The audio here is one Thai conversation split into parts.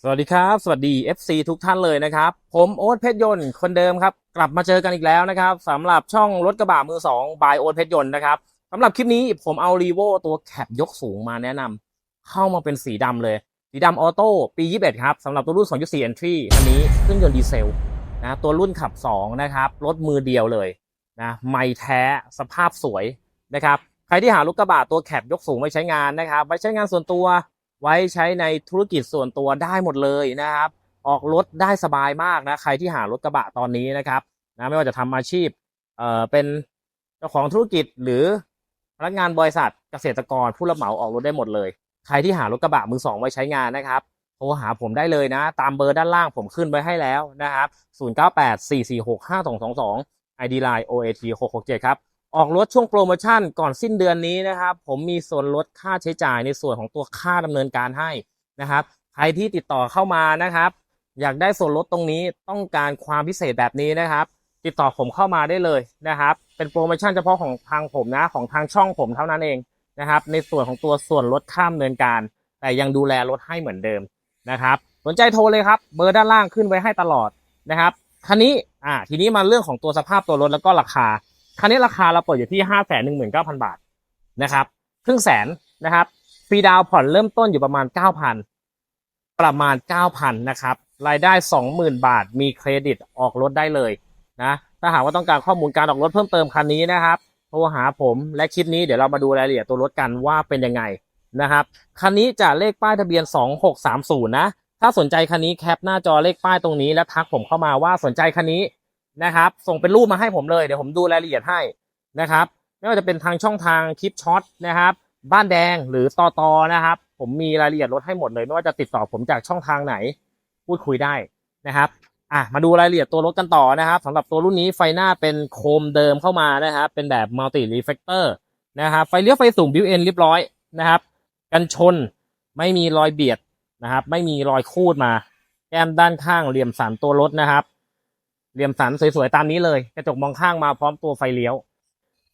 สวัสดีครับ สวัสดี FC ทุกท่านเลยนะครับ ผมโอ๊ตเพชรยนต์คนเดิมครับ กลับมาเจอกันอีกแล้วนะครับสำหรับช่องรถกระบะมือ2บายโอ๊ตเพชรยนต์นะครับสำหรับคลิปนี้ผมเอารีโวตัวแคปยกสูงมาแนะนำเข้ามาเป็นสีดำเลย สีดำออโต้ปี 21 ครับสำหรับตัวรุ่น 2.4 Entry คันนี้เครื่องยนต์ดีเซลนะตัวรุ่นขับ 2 นะครับ รถมือเดียวเลยนะไม่แท้สภาพสวยนะครับใครที่หารถกระบะตัวแคปยกสูงไว้ใช้งานนะครับไว้ใช้งานส่วนตัว ไว้ใช้ในธุรกิจส่วนตัวได้หมดเลยนะครับ ออกรถได้สบายมากนะใครที่หารถกระบะตอนนี้นะครับนะไม่ว่าจะทำอาชีพเอ่อเป็นเจ้าของธุรกิจหรือพนักงานบริษัทเกษตรกรผู้รับเหมาออกรถได้หมดเลย ใครที่หารถกระบะมือสองไว้ใช้งานนะครับโทรหาผมได้เลยนะ ตามเบอร์ด้านล่างผมขึ้นไว้ให้แล้วนะครับ 0984465222 ID Line OAT 667 ครับ ออกรถช่วงโปรโมชั่นก่อนสิ้นเดือนนี้นะครับ ผมมีส่วนลดค่าใช้จ่ายในส่วนของตัวค่าดำเนินการให้นะครับ ใครที่ติดต่อเข้ามานะครับ อยากได้ส่วนลดตรงนี้ต้องการความพิเศษแบบนี้นะครับ ติดต่อผมเข้ามาได้เลยนะครับ เป็นโปรโมชั่นเฉพาะของทางผมนะของทางช่องผมเท่านั้นเองนะครับ ในส่วนของตัวส่วนลดค่าดำเนินการ แต่ยังดูแลรถให้เหมือนเดิมนะครับสนใจโทรเลยครับ เบอร์ด้านล่างขึ้นไว้ให้ตลอดนะครับคันนี้อ่าทีนี้มาเรื่องของตัวสภาพตัวรถแล้วก็ราคา คันนี้ราคาเราเปิดอยู่ที่ห้าแสนหนึ่งหมื่นเก้าพันบาทนะครับครึ่งแสนนะครับฟรีดาวน์ผ่อนเริ่มต้นอยู่ประมาณเก้าพันประมาณเก้าพันนะครับรายได้สองหมื่นบาท มีเครดิตออกรถได้เลยนะถ้าหากว่าต้องการข้อมูลการออกรถเพิ่มเติมคันนี้นะครับโทรหาผมและคลิปนี้เดี๋ยวเรามาดูรายละเอียดตัวรถกันว่าเป็นยังไงนะครับคันนี้จะเลขป้ายทะเบียน 2630 นะ ถ้าสนใจคันนี้แคปหน้าจอเลขป้ายตรงนี้ แล้วทักผมเข้ามาว่าสนใจคันนี้ นะครับ ส่งเป็นรูปมาให้ผมเลย เดี๋ยวผมดูรายละเอียดให้นะครับ ไม่ว่าจะเป็นทางช่องทางคลิปช็อตนะครับ บ้านแดงหรือตอตอนะครับ ผมมีรายละเอียดรถให้หมดเลย ไม่ว่าจะติดต่อผมจากช่องทางไหน พูดคุยได้นะครับ อะ มาดูรายละเอียดตัวรถกันต่อนะครับสำหรับตัวรุ่นนี้ไฟหน้าเป็นโคมเดิมเข้ามานะครับ เป็นแบบมัลติรีเฟกเตอร์นะครับ ไฟเลี้ยวไฟสูงบิวเอ็นเรียบร้อยนะครับ กันชนไม่มีรอยเบียดนะครับ ไม่มีรอยคูดมา แก้มด้านข้างเหลี่ยมสันตัวรถนะครับ เหลี่ยมสันสวยๆตามนี้เลย กระจกมองข้างมาพร้อมตัวไฟเลี้ยว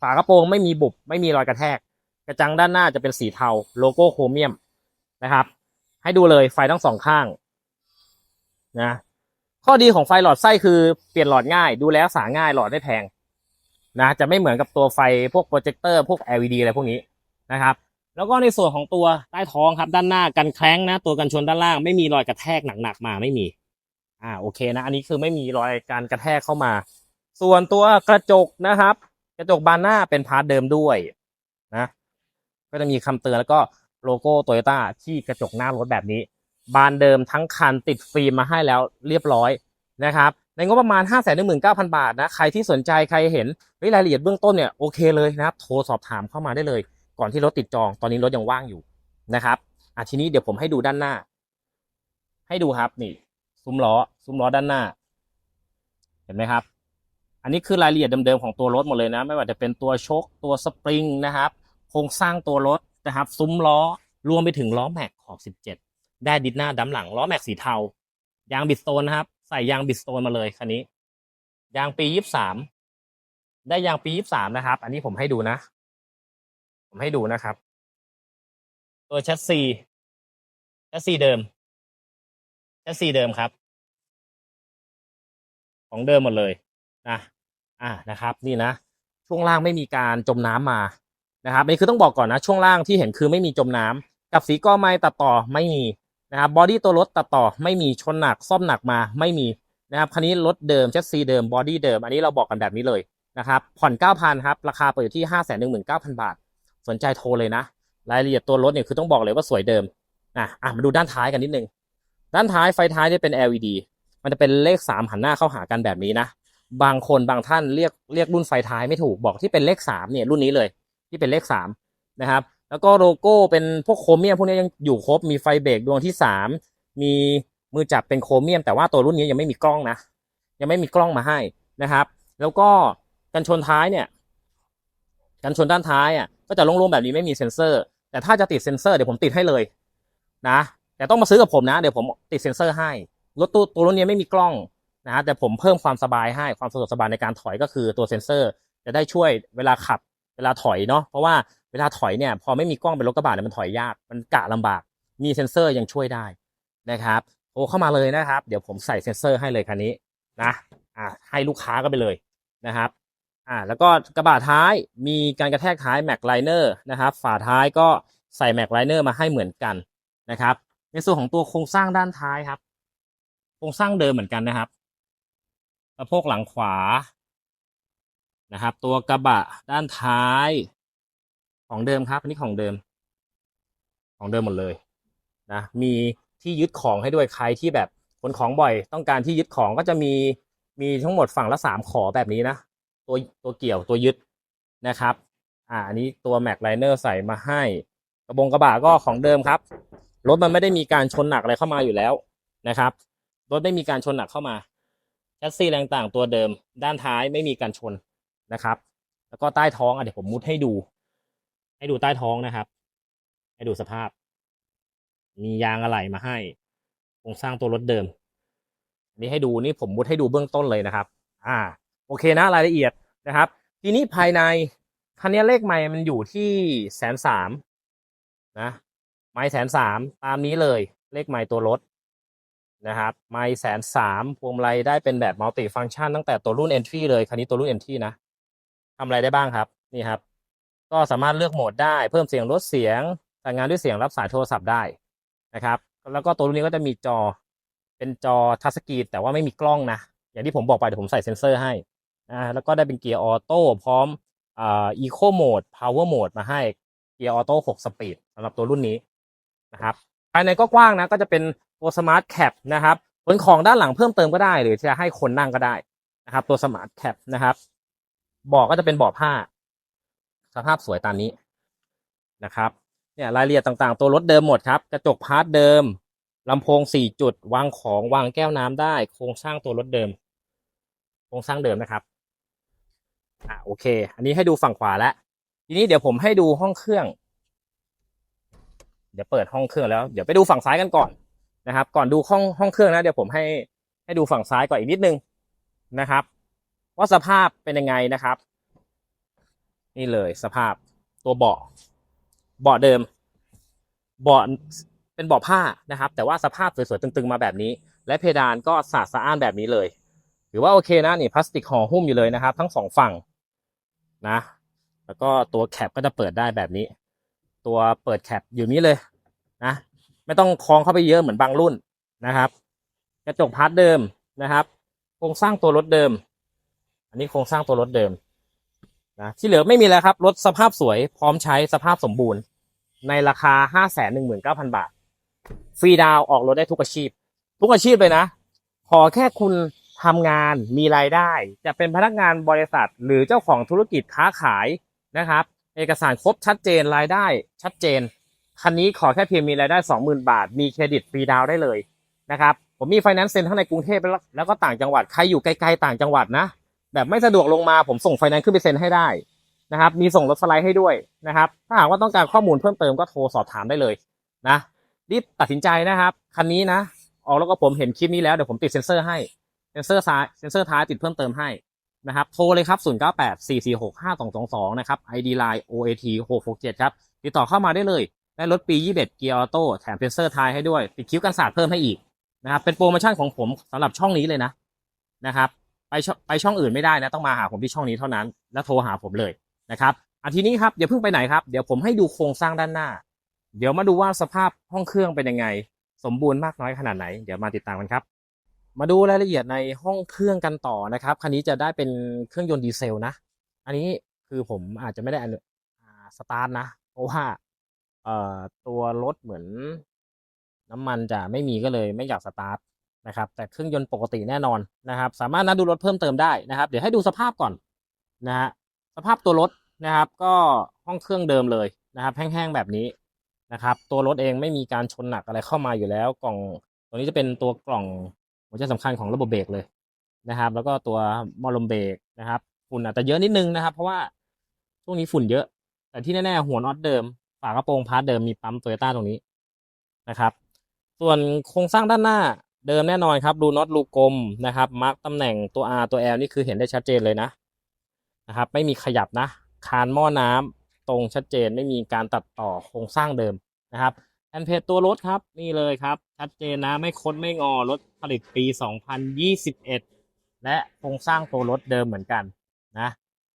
ฝากระโปรงไม่มีบุบไม่มีรอยกระแทก กระจังด้านหน้าจะเป็นสีเทาโลโก้โครเมียมนะครับ ให้ดูเลยไฟทั้งสองข้างนะข้อดีของไฟหลอดไส้คือเปลี่ยนหลอดง่าย ดูแลรักษาง่ายหลอดไม่แพงนะจะไม่เหมือนกับตัวไฟพวกโปรเจคเตอร์พวก LED อะไรพวกนี้นะครับ แล้วก็ในส่วนของตัวใต้ท้องครับด้านหน้ากันแคล้งนะ ตัวกันชนด้านล่างไม่มีรอยกระแทกหนักๆมาไม่มี อ่าโอเคนะ อันนี้คือไม่มีรอยการกระแทกเข้ามา ส่วนตัวกระจกนะครับ กระจกบานหน้าเป็นพาร์ทเดิมด้วยนะ ก็จะมีคำเตือนแล้วก็โลโก้โตโยต้าที่กระจกหน้ารถแบบนี้ บานเดิมทั้งคันติดฟิล์มมาให้แล้วเรียบร้อยนะครับในงบประมาณ 5 1 9 0 0 0 บาทนะใครที่สนใจใครเห็นรายละเอียดเบื้องต้นเนี่ยโอเคเลยนะครับ โทรสอบถามเข้ามาได้เลย ก่อนที่รถติดจองตอนนี้รถยังว่างอยู่นะครับอะทีนี้เดี๋ยวผมให้ดูด้านหน้า ให้ดูครับนี่ ซุ้มล้อซุ้มล้อด้านหน้า เห็นไหมครับ อันนี้คือรายละเอียดเดิมๆของตัวรถหมดเลยนะ ไม่ว่าจะเป็นตัวโชคตัวสปริงนะครับโครงสร้างตัวรถนะครับ ซุ้มล้อรวมไปถึงล้อแม็กขอบ 17 ได้ดิสหน้าดำหลังล้อแม็กสีเทายางบิดโตนนะครับ ใส่ยางบิดโตนมาเลยคันนี้ ยางปี 23 ได้ยางปี 23 นะครับ อันนี้ผมให้ดูนะ ผมให้ดูนะครับ ตัวแชสซีแชสซีเดิม ชสซีเดิมครับ ของเดิมหมดเลยนะอ่านะครับ นี่นะ ช่วงล่างไม่มีการจมน้ำมานะครับอันนี้คือต้องบอกก่อนนะ ช่วงล่างที่เห็นคือไม่มีจมน้ำกับสีก้อไม้ตัดต่อไม่มีนะครับบอดี้ตัวรถตัดต่อไม่มีชนหนักซ่อมหนักมาไม่มีนะครับคันนี้รถเดิมแชสซีเดิมบอดี้เดิม อันนี้เราบอกกันแบบนี้เลยนะครับผ่อน 9,000ครับราคาเปิดอยู่ที่ 519,000 บาท สนใจโทรเลยนะ รายละเอียดตัวรถเนี่ยคือต้องบอกเลยว่าสวยเดิมอะอะมาดูด้านท้ายกันนิดนึง ด้านท้ายไฟท้ายจะเป็น LED มันจะเป็นเลขสามหันหน้าเข้าหากันแบบนี้นะ บางคนบางท่านเรียกเรียกรุ่นไฟท้ายไม่ถูกบอกที่เป็นเลขสามเนี่ยรุ่นนี้เลย ที่เป็นเลขสามนะครับ แล้วก็โลโก้เป็นพวกโครเมียมพวกนี้ยังอยู่ครบมีไฟเบรกดวงที่สามมีมือจับเป็นโครเมียม แต่ว่าตัวรุ่นนี้ยังไม่มีกล้องนะ ยังไม่มีกล้องมาให้นะครับ แล้วก็กันชนท้ายเนี่ย กันชนด้านท้ายอะก็จะโล่งๆแบบนี้ไม่มีเซ็นเซอร์ แต่ถ้าจะติดเซ็นเซอร์เดี๋ยวผมติดให้เลยนะ แต่ต้องมาซื้อกับผมนะ เดี๋ยวผมติดเซ็นเซอร์ให้ รถตู้ตัวรถนี้ไม่มีกล้องนะฮะแต่ผมเพิ่มความสบายให้ความสะดวกสบายในการถอยก็คือตัวเซ็นเซอร์ จะได้ช่วยเวลาขับเวลาถอยเนาะเพราะว่าเวลาถอยเนี่ยพอไม่มีกล้องเป็นรถกระบะเนี่ยมันถอยยากมันกะลำบาก มีเซ็นเซอร์ยังช่วยได้นะครับโทโทรเข้ามาเลยนะครับ เดี๋ยวผมใส่เซ็นเซอร์ให้เลยคันนี้นะอ่าให้ลูกค้าก็ไปเลยนะครับอ่าแล้วก็กระบะท้ายมีการกระแทกท้ายแม็กไลเนอร์นะครับฝาท้ายก็ใส่แม็กไลเนอร์มาให้เหมือนกันนะครับ ในส่วนของตัวโครงสร้างด้านท้ายครับ โครงสร้างเดิมเหมือนกันนะครับสะโพกหลังขวานะครับ ตัวกระบะด้านท้ายของเดิมครับอันนี้ของเดิม ของเดิมหมดเลยนะมีที่ยึดของให้ด้วยใครที่แบบขนของบ่อย ต้องการที่ยึดของก็จะมีมีทั้งหมดฝั่งละสามขอแบบนี้นะตัวตัวเกี่ยวตัวยึดนะครับ อ่าอันนี้ตัวแม็กไลเนอร์ใส่มาให้ กระบงกระบะก็ของเดิมครับ รถมันไม่ได้มีการชนหนักอะไรเข้ามาอยู่แล้วนะครับ รถไม่มีการชนหนักเข้ามาแชสซีแรงต่างตัวเดิม ด้านท้ายไม่มีการชนนะครับ แล้วก็ใต้ท้องอะเดี๋ยวผมมุดให้ดู ให้ดูใต้ท้องนะครับ ให้ดูสภาพ มียางอะไหล่มาให้โครงสร้างตัวรถเดิมนนี้ให้ดูนี่ผมมุดให้ดูเบื้องต้นเลยนะครับ อ่า โอเคนะรายละเอียดนะครับ ทีนี้ภายในคันนี้เลขไม้มันอยู่ที่แสนสามนะ ไม้แสนสามตามนี้เลย เลขไม้ตัวรถนะครับไม้แสนสามพวงมาลัยได้เป็นแบบมัลติฟัง c t ชันตั้งแต่ตัวรุ่น Entry เลย คันนี้ตัวรุ่น Entry นะทำอะไรได้บ้างครับ นี่ครับ ก็สามารถเลือกโหมดได้เพิ่มเสียงลดเสียงสั่งงานด้วยเสียงรับสายโทรศัพท์ได้นะครับแล้วก็ตัวรุ่นนี้ก็จะมีจอเป็นจอทัชสกรีนแต่ว่าไม่มีกล้องนะ อย่างที่ผมบอกไปเดี๋ยวผมใส่เซ็นเซอร์ให้อ่าแล้วก็ได้เป็นเกียร์ออโต้พร้อมอ่าอีโคโหมดพาวเวอร์โหมดมาให้เกียร์ออโต้6สปีดสำหรับตัวรุ่นนี้ นะครับภายในก็กว้างนะก็จะเป็นตัวสมาร์ทแคปนะครับขนของด้านหลังเพิ่มเติมก็ได้ หรือจะให้คนนั่งก็ได้นะครับ ตัวสมาร์ทแคปนะครับเบาะก็จะเป็นเบาะผ้า สภาพสวยตามนี้นะครับเนี่ยรายละเอียดต่างๆ ตัวรถเดิมหมดครับกระจกพาร์ทเดิมลำโพงสี่จุดวางของวางแก้วน้ำได้ โครงสร้างตัวรถเดิม โครงสร้างเดิมนะครับอ่าโอเค อันนี้ให้ดูฝั่งขวาแล้วทีนี้เดี๋ยวผมให้ดูห้องเครื่อง เดี๋ยวเปิดห้องเครื่องแล้ว เดี๋ยวไปดูฝั่งซ้ายกันก่อนนะครับ ก่อนดูห้องห้องเครื่องนะเดี๋ยวผมให้ให้ดูฝั่งซ้ายก่อนอีกนิดนึงนะครับ ว่าสภาพเป็นยังไงนะครับ นี่เลยสภาพตัวเบาะเบาะเดิมเบาะเป็นเบาะผ้านะครับ แต่ว่าสภาพสวยๆตึงๆมาแบบนี้ และเพดานก็สะอาดสะอ้านแบบนี้เลยถือว่าโอเคนะนี่พลาสติกห่อหุ้มอยู่เลยนะครับ ทั้งสองฝั่งนะ แล้วก็ตัวแคปก็จะเปิดได้แบบนี้ ตัวเปิดแคปอยู่นี้เลยนะไม่ต้องคล้องเข้าไปเยอะเหมือนบางรุ่นนะครับ กระจกพาร์ทเดิมนะครับ โครงสร้างตัวรถเดิม อันนี้โครงสร้างตัวรถเดิมนะที่เหลือไม่มีแล้วครับรถสภาพสวยพร้อมใช้สภาพสมบูรณ์ ในราคา 5 1 9 0 0 0 บาท ฟรีดาวออกรถได้ทุกอาชีพ ทุกอาชีพเลยนะ ขอแค่คุณทำงานมีรายได้ จะเป็นพนักงานบริษัท หรือเจ้าของธุรกิจค้าขายนะครับ เอกสารครบชัดเจนรายได้ชัดเจน คันนี้ขอแค่เพียงมีรายได้ 20,000 บาท มีเครดิตฟรีดาวได้เลยนะครับ ผมมีไฟแนนซ์เซ็นทั้งในกรุงเทพแล้วแล้วก็ต่างจังหวัด ใครอยู่ไกลๆต่างจังหวัดนะ แบบไม่สะดวกลงมาผมส่งไฟแนนซ์ขึ้นไปเซ็นให้ได้นะครับ มีส่งรถสไลด์ให้ด้วยนะครับ ถ้าหากว่าต้องการข้อมูลเพิ่มเติมก็โทรสอบถามได้เลยนะ รีบตัดสินใจนะครับ คันนี้นะ ออกแล้วก็ผมเห็นคลิปนี้แล้วเดี๋ยวผมติดเซ็นเซอร์ให้ เซ็นเซอร์ซ้าย เซ็นเซอร์ท้ายติดเพิ่มเติมให้ นะครับ โทรเลยครับ 0 9 8 4 4 6 5 2 2 2 นะครับ ID Line OAT 667ครับ ติดต่อเข้ามาได้เลย ได้รถปี 21 เกียร์ออโต้แถมเซ็นเซอร์ท้ายให้ด้วย ติดคิ้วกันสาดเพิ่มให้อีกนะครับ เป็นโปรโมชั่นของผมสำหรับช่องนี้เลยนะนะครับไปไปช่องอื่นไม่ได้นะ ต้องมาหาผมที่ช่องนี้เท่านั้น แล้วโทรหาผมเลยนะครับอาทีนี้ครับอย่าเพิ่งไปไหนครับ เดี๋ยวผมให้ดูโครงสร้างด้านหน้า เดี๋ยวมาดูว่าสภาพห้องเครื่องเป็นยังไง สมบูรณ์มากน้อยขนาดไหน เดี๋ยวมาติดตามกันครับ มาดูรายละเอียดในห้องเครื่องกันต่อนะครับ คันนี้จะได้เป็นเครื่องยนต์ดีเซลนะ อันนี้คือผมอาจจะไม่ได้สตาร์ทนะ เพราะว่าตัวรถเหมือนน้ำมันจะไม่มีก็เลยไม่อยากสตาร์ทนะครับ แต่เครื่องยนต์ปกติแน่นอนนะครับ สามารถนัดดูรถเพิ่มเติมได้นะครับ เดี๋ยวให้ดูสภาพก่อนนะฮะ สภาพตัวรถนะครับ ก็ห้องเครื่องเดิมเลยนะครับ แห้งๆแบบนี้นะครับ ตัวรถเองไม่มีการชนหนักอะไรเข้ามาอยู่แล้ว กล่อง ตัวนี้จะเป็นตัวกล่อง หัวใจสำคัญของระบบเบรกเลยนะครับ แล้วก็ตัวมอลลมเบรกนะครับฝุ่นอาจจะเยอะนิดนึงนะครับ เพราะว่าช่วงนี้ฝุ่นเยอะ แต่ที่แน่ๆหัวน็อตเดิม ฝากระโปรงพาร์ทเดิมมีปั๊มโตโยต้าตรงนี้นะครับ ส่วนโครงสร้างด้านหน้าเดิมแน่นอนครับรูน็อตรูกลมนะครับมาร์กตำแหน่งตัว R ตัว L นี่คือเห็นได้ชัดเจนเลยนะนะครับ ไม่มีขยับนะ คานหม้อน้ำตรงชัดเจนไม่มีการตัดต่อโครงสร้างเดิมนะครับ นเพจตัวรถครับ นี่เลยครับ ชัดเจนนะไม่คดไม่งอรถผลิตปี 2021 และโครงสร้างตัวรถเดิมเหมือนกันนะ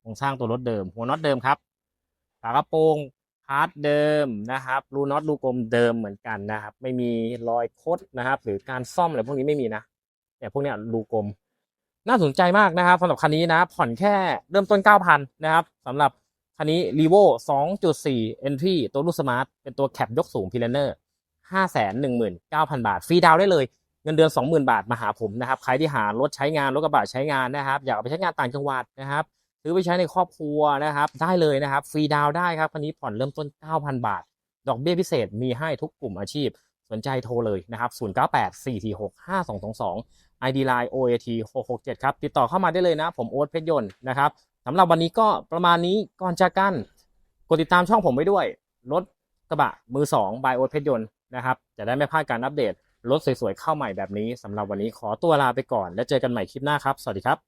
โครงสร้างตัวรถเดิม หัวน็อตเดิมครับฝากระโปรงพาร์ทเดิมนะครับรูน็อตรูกลมเดิมเหมือนกันนะครับ ไม่มีรอยคดนะครับ หรือการซ่อมอะไรพวกนี้ไม่มีนะแต่พวกนี้รูกลม น่าสนใจมากนะครับสำหรับคันนี้นะ ผ่อนแค่เริ่มต้น 9,000 นะครับสำหรับ คันนี้ r e v o 2.4 Entry ตัวรุ่นสมาร์ทเป็นตัวแคปยกสูง p i l a n e r 519,000 บาท ฟรีดาวได้เลย เงินเดือน 20,000 บาทมาหาผมนะครับ ใครที่หารถใช้งาน รถกระบะใช้งานนะครับ อยากไปใช้งานต่างจังหวัดนะครับ ซื้อไปใช้ในครอบครัวนะครับ ได้เลยนะครับ ฟรีดาวได้ครับคันนี้ผ่อนเริ่มต้น 9,000 บาท ดอกเบี้ยพิเศษมีให้ทุกกลุ่มอาชีพ สนใจโทรเลยนะครับ 0984465222 ID Line OAT 667 ครับ ติดต่อเข้ามาได้เลยนะ ผมโอ๊ตเพชรยนต์นะครับ สำหรับวันนี้ก็ประมาณนี้ก่อนจากกันกดติดตามช่องผมไว้ด้วย รถกระบะมือ2 by โอ๊ตเพชรยนต์นะครับ จะได้ไม่พลาดการอัปเดต รถสวยๆเข้าใหม่แบบนี้สำหรับวันนี้ขอตัวลาไปก่อน แล้วเจอกันใหม่คลิปหน้าครับ สวัสดีครับ